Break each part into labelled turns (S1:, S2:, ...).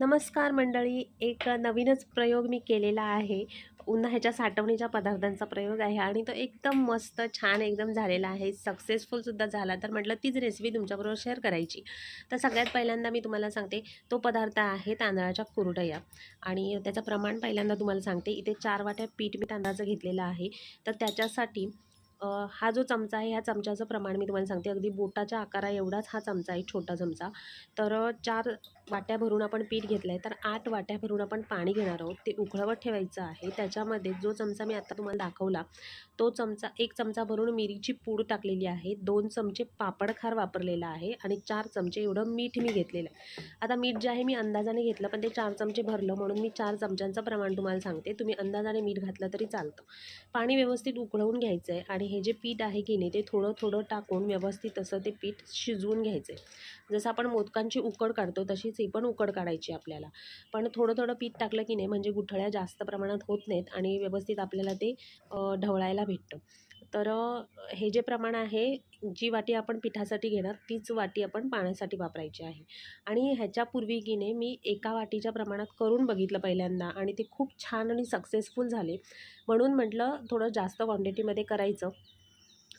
S1: नमस्कार मंडळी एक नवीनच प्रयोग मी केलेला आहे. उन्हाळ्याच्या साठवणीच्या पदार्थांचा प्रयोग आहे आणि तो एकदम मस्त छान एकदम झालेला आहे. सक्सेसफुलसुद्धा झाला. तर म्हटलं तीच रेसिपी तुमच्याबरोबर शेअर करायची. तर सगळ्यात पहिल्यांदा मी तुम्हाला सांगते तो पदार्थ आहे तांदळाच्या कुरडया. आणि त्याचं प्रमाण पहिल्यांदा तुम्हाला सांगते इथे चार वाट्या पीठ मी तांदळाचं घेतलेलं आहे. तर त्याच्यासाठी हा जो चमचा आहे ह्या चमच्याचं प्रमाण मी तुम्हाला सांगते. अगदी बोटाच्या आकारा एवढाच हा चमचा आहे छोटा चमचा. तर चार वाट्या भरून आपण पीठ घेतलं आहे तर आठ वाट्या भरून आपण पाणी घेणार आहोत. ते उकळवत ठेवायचं आहे. त्याच्यामध्ये जो चमचा मी आत्ता तुम्हाला दाखवला तो चमचा एक चमचा भरून मिरीची पूड टाकलेली आहे. दोन चमचे पापडखार वापरलेला आहे आणि चार चमचे एवढं मीठ मी घेतलेलं आहे. आता मीठ जे आहे मी अंदाजाने घेतलं पण ते चार चमचे भरलं म्हणून मी चार चमच्यांचं प्रमाण तुम्हाला सांगते. तुम्ही अंदाजाने मीठ घातलं तरी चालतं. पाणी व्यवस्थित उकळवून घ्यायचं आहे आणि हे जे पीठ आहे की नाही ते थोडं थोडं टाकून व्यवस्थित असं ते पीठ शिजवून घ्यायचं आहे जसं आपण मोदकांची उकड काढतो तशीच ही पण उकड काढायची आपल्याला. पण थोडं थोडं पीठ टाकलं की नाही म्हणजे गुठळ्या जास्त प्रमाणात होत नाहीत आणि व्यवस्थित आपल्याला ते ढवळायला भेटतं. तर हे जे प्रमाण आहे जी वाटी आपण पिठासाठी घेणार तीच वाटी आपण पाण्यासाठी वापरायची आहे. आणि ह्याच्यापूर्वी की नाही मी एका वाटीच्या प्रमाणात करून बघितलं पहिल्यांदा आणि ते खूप छान आणि सक्सेसफुल झाले. म्हणून म्हटलं थोडं जास्त क्वांटिटीमध्ये करायचं.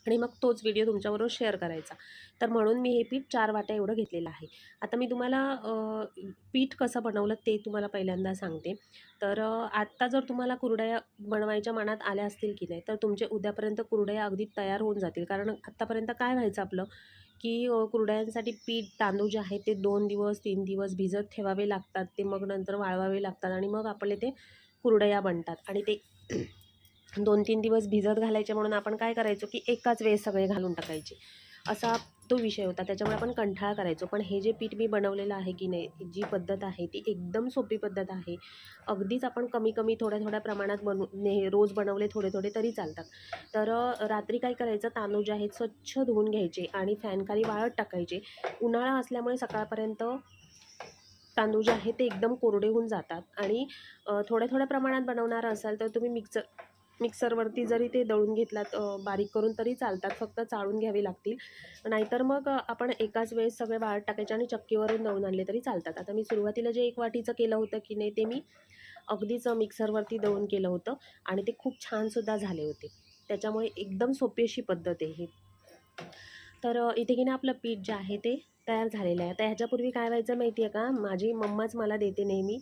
S1: आणि मग तोच व्हिडिओ तुमच्याबरोबर शेअर करायचा. तर म्हणून मी हे पीठ चार वाट्या एवढं घेतलेलं आहे. आता मी तुम्हाला पीठ कसं बनवलं ते तुम्हाला पहिल्यांदा सांगते. तर आत्ता जर तुम्हाला कुरडया बनवायच्या मनात आल्या असतील की नाही तर तुमचे उद्यापर्यंत कुरडया अगदी तयार होऊन जातील. कारण आत्तापर्यंत काय व्हायचं आपलं की कुरड्यांसाठी कुरडयांसाठी पीठ तांदूळ जे आहे ते दोन दिवस तीन दिवस भिजत ठेवावे लागतात. ते मग नंतर वाळवावे लागतात आणि मग आपले ते कुरडया बनतात. आणि ते दोन तीन दिवस भिजत घालायचे म्हणून आपण काय करायचो की एकाच वेळेस सगळे घालून टाकायचे. असा तो विषय होता. त्याच्यामुळे आपण कंठाळा करायचो. पण हे जे पीठ मी बनवलेलं आहे की नाही जी पद्धत आहे ती एकदम सोपी पद्धत आहे. अगदीच आपण कमी कमी थोड्या थोड्या प्रमाणात बनू ने रोज बनवले थोडे थोडे तरी चालतात. तर रात्री काय करायचं तांदूळ जे आहेत स्वच्छ धुवून घ्यायचे आणि फॅनखाली वाळत टाकायचे. उन्हाळा असल्यामुळे सकाळपर्यंत तांदूळ जे आहे ते एकदम कोरडे होऊन जातात. आणि थोड्या थोड्या प्रमाणात बनवणार असाल तर तुम्ही मिक्सर मिक्सरवरती जरी ते दळून घेतलात बारीक करून तरी चालतात फक्त चाळून घ्यावी लागतील. नाहीतर मग आपण एकाच वेळेस सगळे वाळत टाकायचे आणि चक्कीवरून दळून आणले तरी चालतात. आता मी सुरुवातीला जे एक वाटीचं केलं होतं की नाही ते मी अगदीच मिक्सरवरती दळून केलं होतं आणि ते खूप छानसुद्धा झाले होते. त्याच्यामुळे एकदम सोपी अशी पद्धत आहे ही. तर इथे की नाही आपलं पीठ जे आहे ते तयार झालेलं आहे. तर ह्याच्यापूर्वी काय व्हायचं माहिती आहे का? माझी मम्माच मला देते नेहमी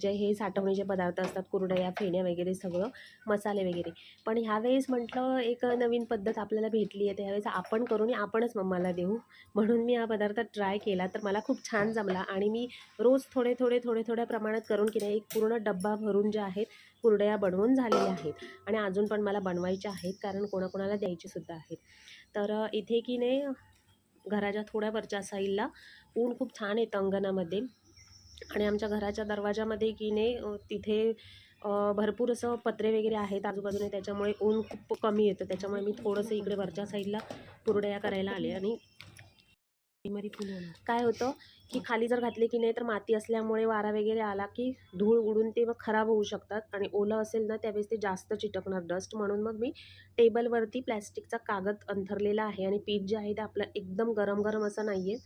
S1: जे हे साठवणीचे पदार्थ असतात कुरडया फेण्या वगैरे सगळं मसाले वगैरे. पण ह्यावेळेस म्हटलं एक नवीन पद्धत आपल्याला भेटली आहे. त्यावेळेस आपण करून आपणच मम्माला देऊ. म्हणून मी हा पदार्थ ट्राय केला. तर मला खूप छान जमला आणि मी रोज थोडे थोडे थोडे थोड्या प्रमाणात करून की नाही एक पूर्ण डब्बा भरून जे आहेत कुरडया बनवून झालेल्या आहेत. आणि अजून पण मला बनवायच्या आहेत कारण कोणाकोणाला द्यायचे सुद्धा आहेत. तर इथे की नाही घराच्या थोड्या वरच्या साईडला ऊन खूप छान येतं अंगणामध्ये. आणि आमच्या घराच्या दरवाजामध्ये की नाही तिथे भरपूर असं पत्रे वगैरे आहेत आजूबाजूने. त्याच्यामुळे ऊन खूप कमी येतं. त्याच्यामुळे मी थोडंसं इकडे वरच्या साईडला कुरडया करायला आले आणि काय होतं की खाली जर घातले की नाही तर माती असल्यामुळे वारा वगैरे आला की धूळ उडून ते मग खराब होऊ शकतात आणि ओलं असेल ना त्यावेळेस ते जास्त चिटकणार. डस्ट म्हणून मग मी टेबलवरती प्लॅस्टिकचा कागद अंथरलेला आहे आणि पीठ जे आहे ते आपलं एकदम गरम गरम असं नाही आहे.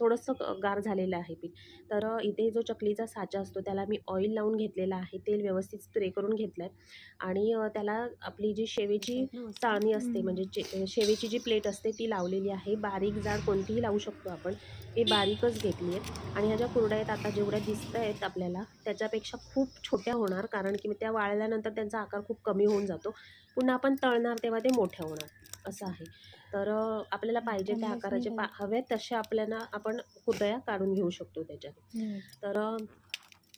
S1: थोडंसं गार झालेलं आहे पीठ. तर इथे जो चकलीचा साचा असतो त्याला मी ऑइल लावून घेतलेला आहे. तेल व्यवस्थित स्प्रे करून घेतलं आहे आणि त्याला आपली जी शेवेची चाळणी असते म्हणजे चे शेवेची जी प्लेट असते ती लावलेली आहे. बारीक जाड कोणतीही लावू शकतो आपण. मी बारीकच घेतली आहे. आणि ह्या ज्या कुरड्या आहेत आता जेवढ्या दिसत आहेत आपल्याला त्याच्यापेक्षा खूप छोट्या होणार. कारण की त्या वाळल्यानंतर त्यांचा आकार खूप कमी होऊन जातो. पुन्हा आपण तळणार तेव्हा ते मोठ्या होणार. असं आहे. तर आपल्याला पाहिजे त्या आकाराचे पा हवे तसे आपल्याला आपण कुरडया काढून घेऊ शकतो त्याच्यात. तर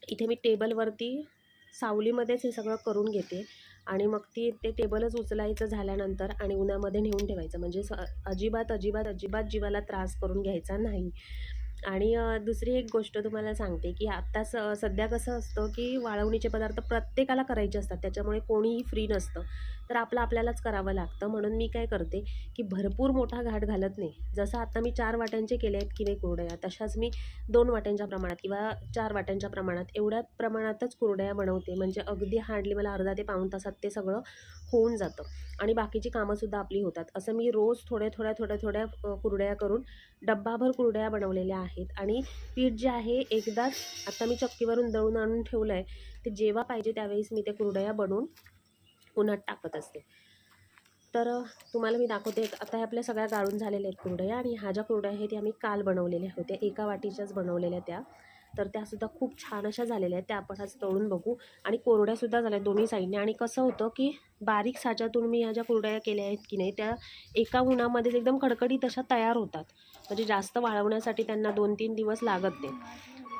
S1: इथे मी टेबलवरती सावलीमध्येच हे सगळं करून घेते. आणि मग ती ते टेबलच उचलायचं झाल्यानंतर आणि उन्हामध्ये नेऊन ठेवायचं. म्हणजे स अजिबात अजिबात अजिबात जीवाला त्रास करून घ्यायचा नाही. आणि दुसरी एक गोष्ट तुम्हाला सांगते की आत्ता स सध्या कसं असतं की वाळवणीचे पदार्थ प्रत्येकाला करायचे असतात त्याच्यामुळे कोणीही फ्री नसतं. तर आपलं आपल्यालाच करावं लागतं. म्हणून मी काय करते की भरपूर मोठा घाट घालत नाही. जसं आता मी चार वाट्यांचे केले आहेत की नाही कुरडया तशाच मी दोन वाट्यांच्या प्रमाणात किंवा चार वाट्यांच्या प्रमाणात एवढ्या प्रमाणातच कुरडया बनवते. म्हणजे अगदी हार्डली मला अर्धा ते पाऊण तासात ते सगळं होऊन जातं. आणि बाकीची कामंसुद्धा आपली होतात. असं मी रोज थोड्या थोड्या थोड्या थोड्या कुरड्या करून डब्बाभर कुरड्या बनवलेल्या आहेत. आहेत. आणि पीठ जे आहे एकदाच आता मी चक्कीवरून दळून आणून ठेवलं आहे ते जेव्हा पाहिजे त्यावेळेस मी ते कुरडया बनवून उन्हात टाकत असते. तर तुम्हाला मी दाखवते आता हे आपल्या सगळ्या गाळून झालेल्या आहेत कुरडया आणि ह्या ज्या कुरडया आहेत त्या मी काल बनवलेल्या होत्या. एका वाटीच्याच बनवलेल्या त्या. तर त्यासुद्धा खूप छान अशा झालेल्या आहेत. त्या आपण आज तळून बघू. आणि कोरड्यासुद्धा झाल्या दोन्ही साईडने. आणि कसं होतं की बारीक साच्यातून मी ह्या ज्या कुरडया केल्या आहेत की नाही त्या एका उन्हामध्येच एकदम कडकडीत अशा तयार होतात. म्हणजे जास्त वाळवण्यासाठी त्यांना दोन तीन दिवस लागत नाही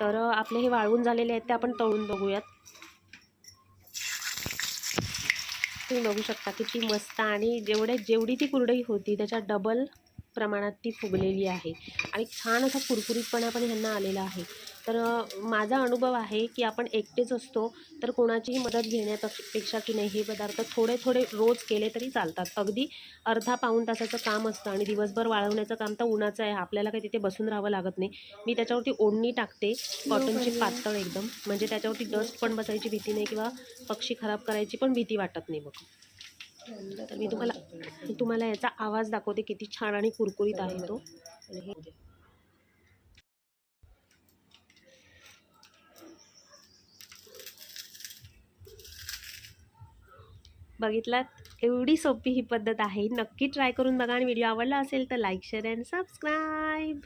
S1: तर आपले हे वाळवून झालेले आहेत ते आपण तळून बघूयात. तुम्ही बघू शकता किती मस्त आणि जेवढ्या जेवढी ती कुरडई होती त्याच्या डबल प्रमाणात ती फुगलेली आहे. आणि छान असा कुरकुरीतपणा पण ह्यांना आलेला आहे. तर माझा अनुभव आहे की आपण एकटेच असतो तर कोणाचीही मदत घेण्यापेक्षा की नाही हे पदार्थ थोडे थोडे रोज केले तरी चालतात. अगदी अर्धा पाऊण तासाचं काम असतं आणि दिवसभर वाळवण्याचं काम तर उन्हाचं आहे. आपल्याला काही तिथे बसून राहावं लागत नाही. मी त्याच्यावरती ओढणी टाकते कॉटनची पातळ एकदम. म्हणजे त्याच्यावरती डस्ट पण बसायची भीती नाही किंवा पक्षी खराब करायची पण भीती वाटत नाही बघ. तर मी तुम्हाला तुम्हाला याचा आवाज दाखवते किती छान आणि कुरकुरीत आहे तो. बघितलात. एवढी सोपी ही पद्धत आहे. नक्की ट्राय करून बघा आणि व्हिडिओ आवडला असेल तर लाईक शेअर अँड सबस्क्राईब